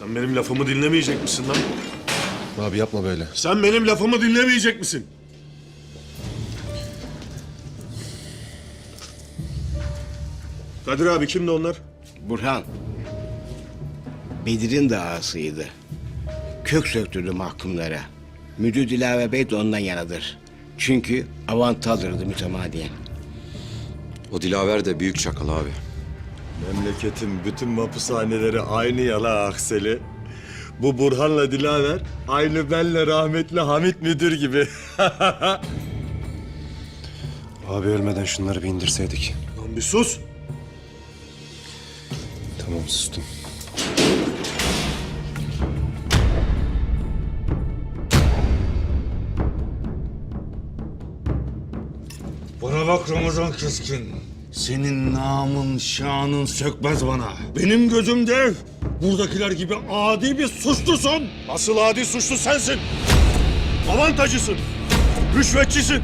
Sen benim lafımı dinlemeyecek misin lan? Abi yapma böyle. Sen benim lafımı dinlemeyecek misin? Kadir abi kimdi onlar? Burhan. Bedir'in de ağasıydı. Kök söktürdü mahkumlara. Müdür Dilave Bey de ondan yanadır. Çünkü avantı alırdı mütemadiyen. O Dilaver de büyük çakal abi. Memleketin bütün mapushaneleri aynı yala Akseli. Bu Burhan'la Dilaver aynı benle rahmetli Hamit müdür gibi. Abi ölmeden şunları bir indirseydik. Lan bir sus. Tamam sustum. Bana bak Ramazan Keskin. Senin namın, şanın sökmez bana. Benim gözümde buradakiler gibi adi bir suçlusun. Asıl adi suçlu sensin. Avantajısın. Rüşvetçisin.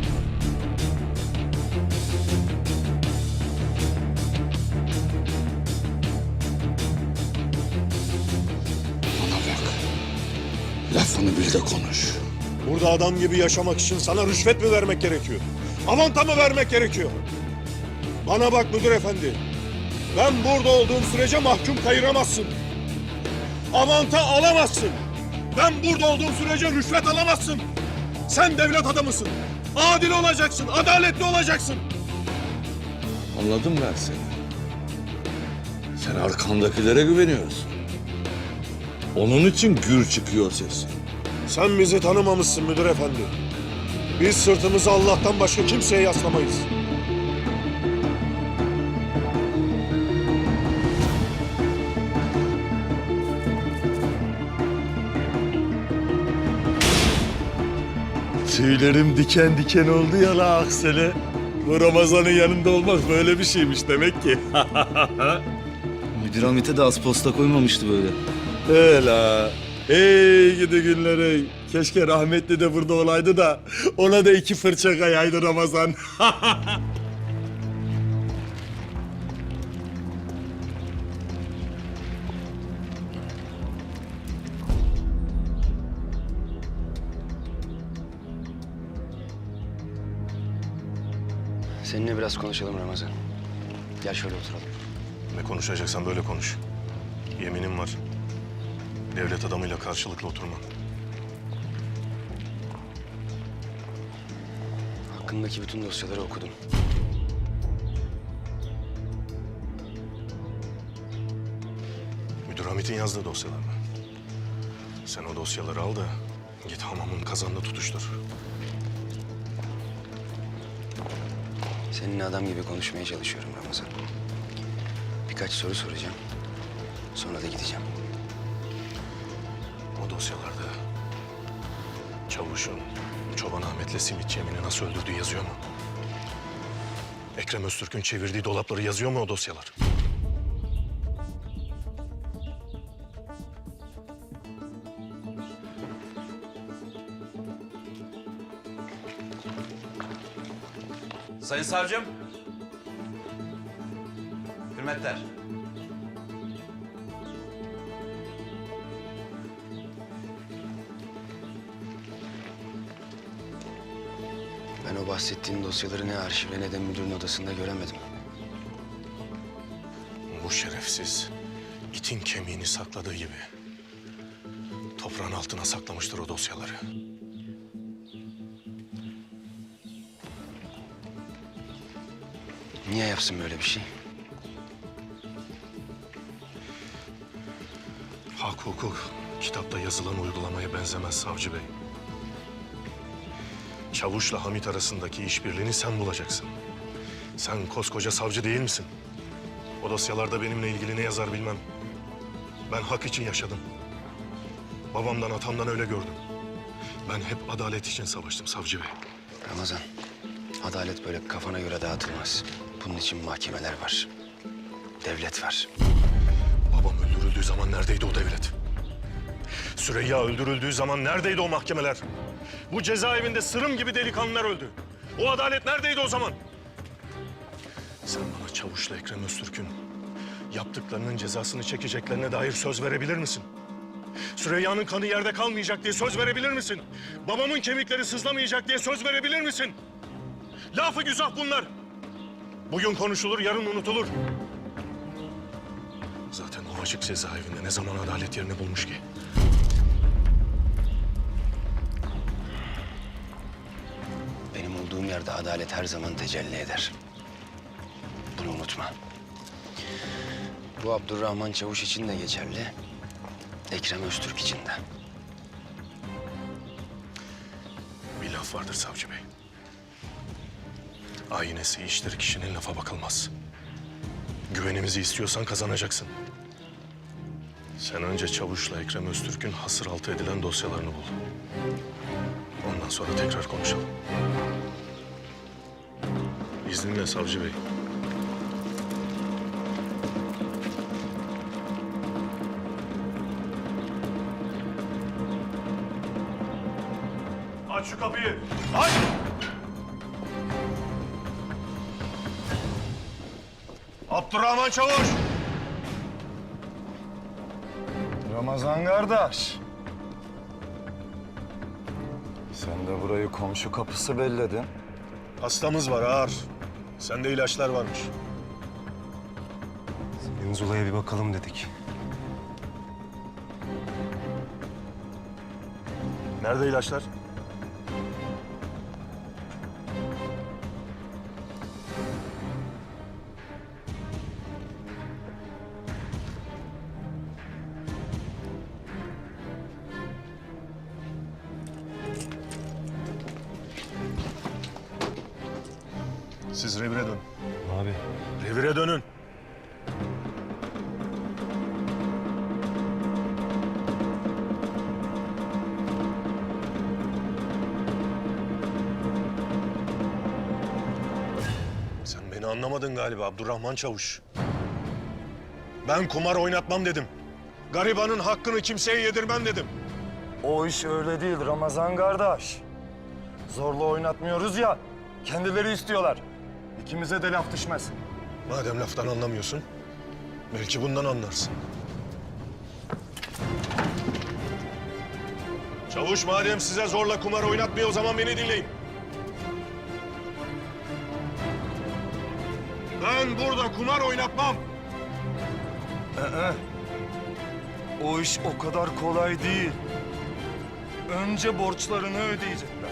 Bana bak. Lafını bil de konuş. Burada adam gibi yaşamak için sana rüşvet mi vermek gerekiyor? Avanta mı vermek gerekiyor? Bana bak müdür efendi. Ben burada olduğum sürece mahkum kayıramazsın. Avanta alamazsın. Ben burada olduğum sürece rüşvet alamazsın. Sen devlet adamısın. Adil olacaksın, adaletli olacaksın. Anladım ben seni. Sen arkandakilere güveniyorsun. Onun için gür çıkıyor sesin. Sen bizi tanımamışsın müdür efendi. Biz sırtımızı Allah'tan başka kimseye yaslamayız. Tüylerim diken diken oldu yala Akseli. Bu Ramazan'ın yanında olmak böyle bir şeymiş demek ki. Müdür Hamit'e de az posta koymamıştı böyle. Öyle. Hey gidi günler ey. Keşke rahmetli de burada olaydı da ona da iki fırça kayaydı Ramazan. Seninle biraz konuşalım Ramazan. Gel şöyle oturalım. Ne konuşacaksan böyle konuş. Yeminim var. Devlet adamıyla karşılıklı oturmam. Hakkındaki bütün dosyaları okudum. Müdür Hamit'in yazdığı dosyalar mı? Sen o dosyaları al da git hamamın kazanını tutuştur. Seninle adam gibi konuşmaya çalışıyorum Ramazan. Birkaç soru soracağım. Sonra da gideceğim. O dosyalarda Çavuş'un Çoban Ahmet'le Simitçi Emin'i nasıl öldürdüğü yazıyor mu? Ekrem Öztürk'ün çevirdiği dolapları yazıyor mu o dosyalar? Sayın savcım. Hürmetler. Ben o bahsettiğin dosyaları ne arşivde ne de müdürün odasında göremedim. Bu şerefsiz itin kemiğini sakladığı gibi toprağın altına saklamıştır o dosyaları. Niye yapsın böyle bir şey? Hak hukuk kitapta yazılan uygulamaya benzemez savcı bey. Çavuş'la Hamit arasındaki işbirliğini sen bulacaksın. Sen koskoca savcı değil misin? O dosyalarda benimle ilgili ne yazar bilmem. Ben hak için yaşadım. Babamdan, atamdan öyle gördüm. Ben hep adalet için savaştım savcı bey. Ramazan, adalet böyle kafana göre dağıtılmaz. Bunun için mahkemeler var. Devlet var. Babam öldürüldüğü zaman neredeydi o devlet? Süreyya öldürüldüğü zaman neredeydi o mahkemeler? Bu cezaevinde sırım gibi delikanlılar öldü. O adalet neredeydi o zaman? Sen bana Çavuş'la Ekrem Öztürk'ün yaptıklarının cezasını çekeceklerine dair söz verebilir misin? Süreyya'nın kanı yerde kalmayacak diye söz verebilir misin? Babamın kemikleri sızlamayacak diye söz verebilir misin? Lafı güzah bunlar. Bugün konuşulur, yarın unutulur. Zaten o açık cezaevinde ne zaman adalet yerini bulmuş ki? Benim olduğum yerde adalet her zaman tecelli eder. Bunu unutma. Bu Abdurrahman Çavuş için de geçerli. Ekrem Öztürk için de. Bir laf vardır savcı bey. Aynesi iştir kişinin lafa bakılmaz. Güvenimizi istiyorsan kazanacaksın. Sen önce Çavuş'la Ekrem Öztürk'ün hasır altı edilen dosyalarını bul. Ondan sonra tekrar konuşalım. İzninle savcı bey. Aç şu kapıyı. Aç! Abdurrahman Çavuş! Ramazan kardeş. Sen de burayı komşu kapısı belledin. Hastamız var ağır. Sende ilaçlar varmış. Senin Zula'ya bir bakalım dedik. Nerede ilaçlar? Beni anlamadın galiba Abdurrahman Çavuş. Ben kumar oynatmam dedim. Garibanın hakkını kimseye yedirmem dedim. O iş öyle değil Ramazan kardeş. Zorla oynatmıyoruz ya. Kendileri istiyorlar. İkimize de laf düşmez. Madem laftan anlamıyorsun, belki bundan anlarsın. Çavuş madem size zorla kumar oynatmıyor o zaman beni dinleyin. Ben burada kumar oynatmam. O iş o kadar kolay değil. Önce borçlarını ödeyecekler.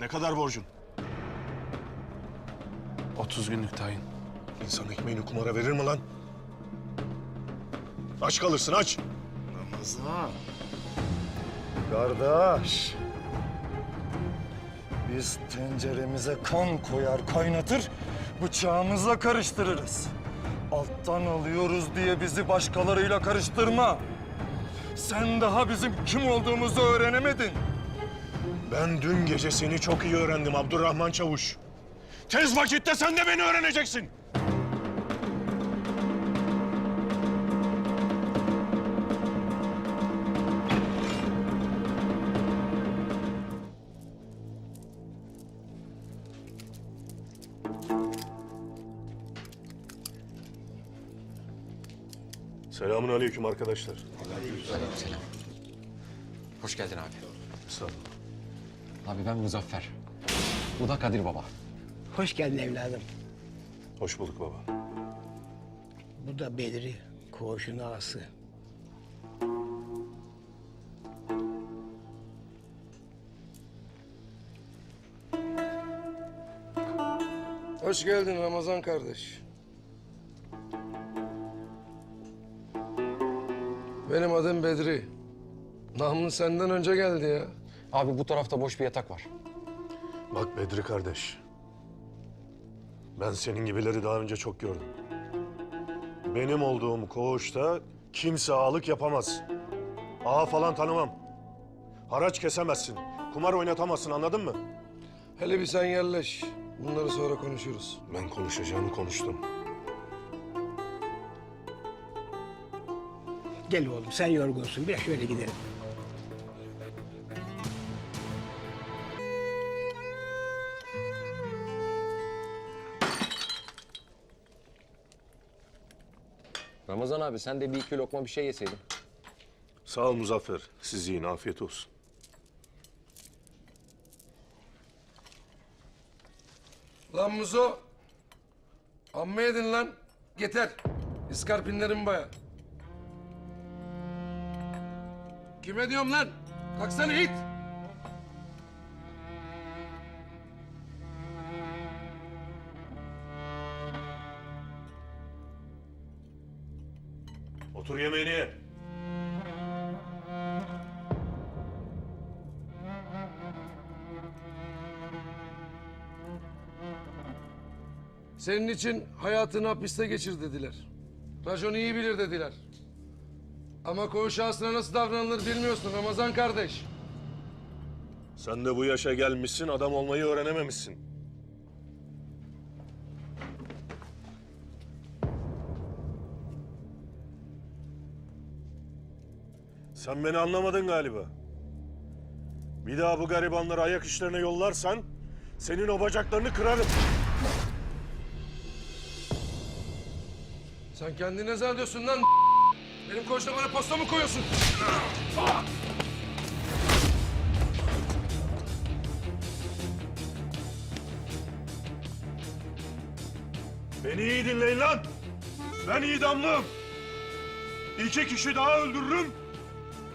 Ne kadar borcun? 30 günlük tayin. İnsan ekmeğini kumara verir mi lan? Aç kalırsın aç. Ramazan. Kardeş. Biz tenceremize kan koyar kaynatır, bıçağımızla karıştırırız. Alttan alıyoruz diye bizi başkalarıyla karıştırma. Sen daha bizim kim olduğumuzu öğrenemedin. Ben dün gece seni çok iyi öğrendim Abdurrahman Çavuş. Tez vakitte sen de beni öğreneceksin. Selamun aleyküm arkadaşlar. Selam. Hoş geldin abi. Sağ olun. Abi ben Muzaffer. Bu da Kadir Baba. Hoş geldin evladım. Hoş bulduk baba. Bu da Bedri, koğuşun ağası. Hoş geldin Ramazan kardeş. Benim adım Bedri. Namlı senden önce geldi ya. Abi bu tarafta boş bir yatak var. Bak Bedri kardeş. Ben senin gibileri daha önce çok gördüm. Benim olduğum koğuşta kimse ağalık yapamaz. Ağa falan tanımam. Haraç kesemezsin. Kumar oynatamazsın anladın mı? Hele bir sen yerleş. Bunları sonra konuşuruz. Ben konuşacağımı konuştum. Gel oğlum sen yorgunsun. Biraz şöyle gidelim. Ramazan abi sen de bir iki lokma bir şey yeseydin. Sağ ol Muzaffer. Siz yiyin. Afiyet olsun. Lan Muzo. Amma yedin lan. Yeter. İskarpinlerin baya. Kime diyorum lan? Kalksana it. Otur yemeğini ye. Senin için hayatını hapiste geçir dediler. Rajon iyi bilir dediler. Ama koğuş ağasına nasıl davranılır bilmiyorsun Ramazan kardeş. Sen de bu yaşa gelmişsin, adam olmayı öğrenememişsin. Sen beni anlamadın galiba. Bir daha bu garibanları ayak işlerine yollarsan senin o bacaklarını kırarım. Sen kendine ne zannediyorsun lan? Benim koğuşta bana posta mı koyuyorsun? Beni iyi dinleyin lan. Ben idamlıyım. İki kişi daha öldürürüm.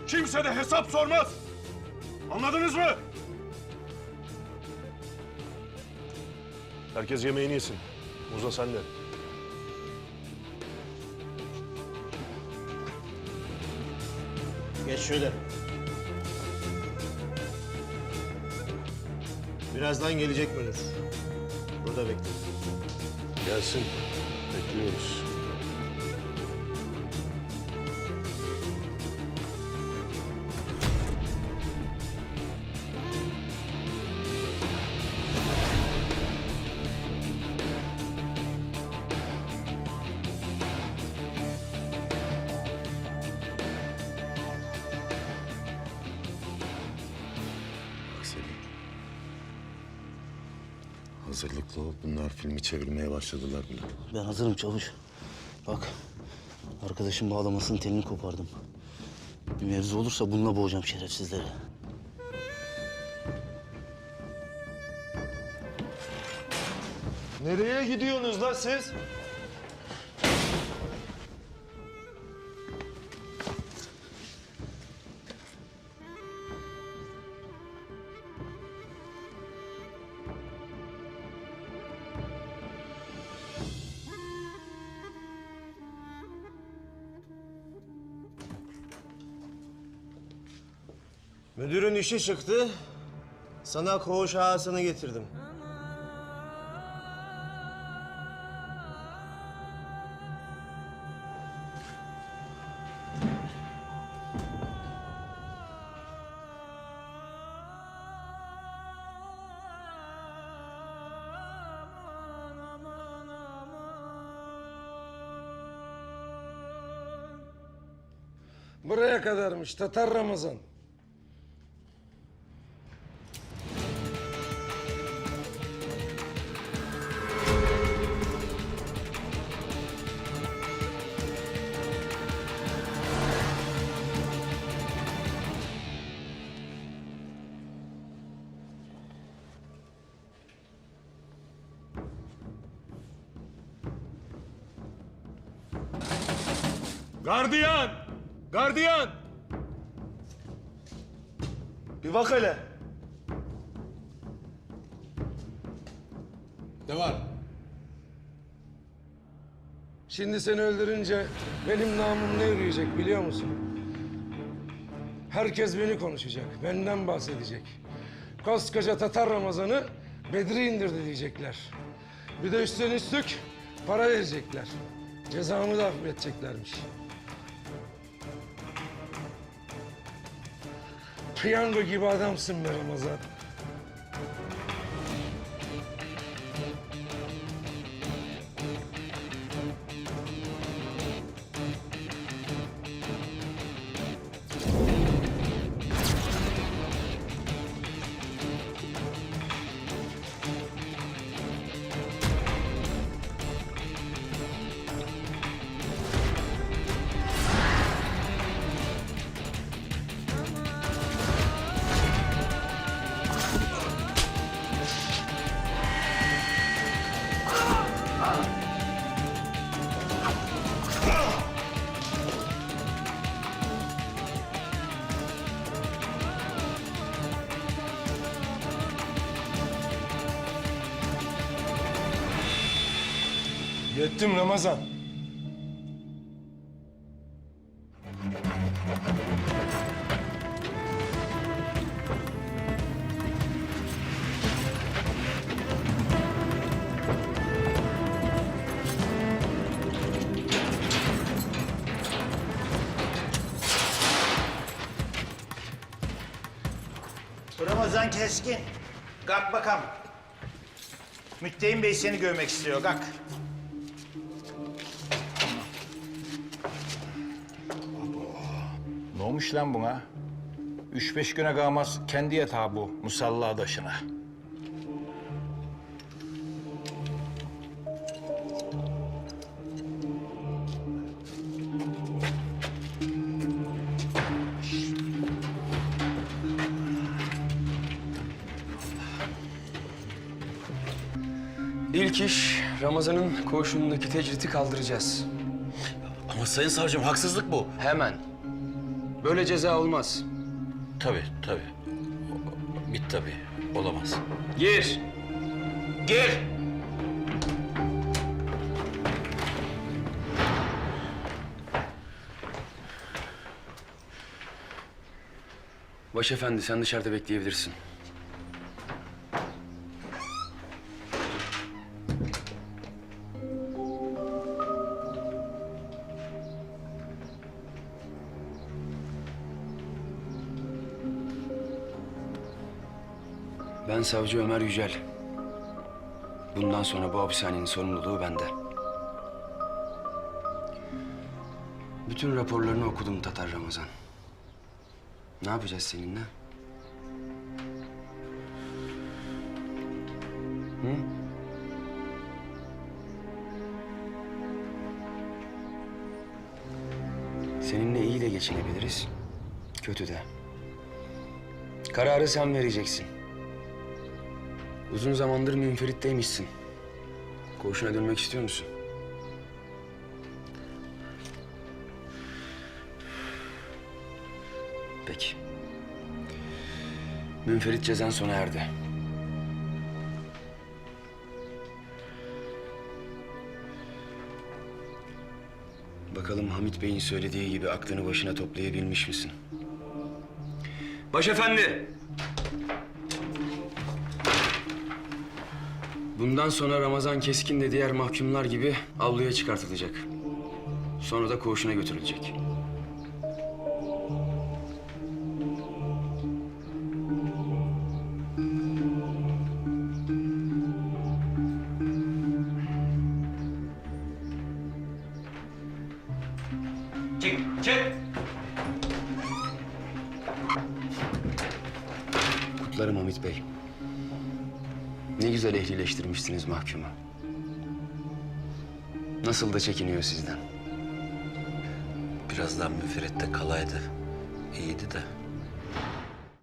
Kimse de hesap sormaz. Anladınız mı? Herkes yemeğini yesin. Muza sen de. Geç şöyle. Birazdan gelecek Münir. Burada bekle. Gelsin. Bekliyoruz. Hazırlıklı ol. Bunlar filmi çevirmeye başladılar bile. Ben hazırım çavuş. Bak, arkadaşım bağlamasının telini kopardım. Bir mevzu olursa bununla boğacağım şerefsizleri. Nereye gidiyorsunuz lan siz? Müdürün işi çıktı. Sana koğuş ağasını getirdim. Buraya kadarmış Tatar Ramazan. Gardiyan! Gardiyan! Bir bak hele. Ne var? Şimdi seni öldürünce benim namım ne yürüyecek biliyor musun? Herkes beni konuşacak, benden bahsedecek. Koskoca Tatar Ramazan'ı Bedri indirdi diyecekler. Bir de üstten üstlük para verecekler. Cezamı da affedeceklermiş. Piyango gibi adamsın be Ramazan. Yettim Ramazan. Ramazan Keskin. Kalk bakalım. Müttehim Bey seni görmek istiyor. Kalk. Olmuş lan buna? Üç beş güne kalmaz kendi yatağı bu musalla daşına. İlk iş Ramazan'ın koğuşundaki tecriti kaldıracağız. Ama sayın savcım haksızlık bu. Hemen. Böyle ceza olmaz. Tabii tabii. Bit tabii. Olamaz. Gir. Gir. Başefendi sen dışarıda bekleyebilirsin. Ben savcı Ömer Yücel. Bundan sonra bu hapishanenin sorumluluğu bende. Bütün raporlarını okudum Tatar Ramazan. Ne yapacağız seninle? Hı? Seninle iyi de geçinebiliriz, kötü de. Kararı sen vereceksin. Uzun zamandır münferitteymişsin. Koğuşuna dönmek istiyor musun? Peki. Münferit cezan sona erdi. Bakalım Hamit Bey'in söylediği gibi aklını başına toplayabilmiş misin? Başefendi! Bundan sonra Ramazan Keskin de diğer mahkumlar gibi avluya çıkartılacak. Sonra da koğuşuna götürülecek. Güzel ehlileştirmişsiniz mahkumu. Nasıl da çekiniyor sizden. Birazdan müferette kalaydı. İyiydi de.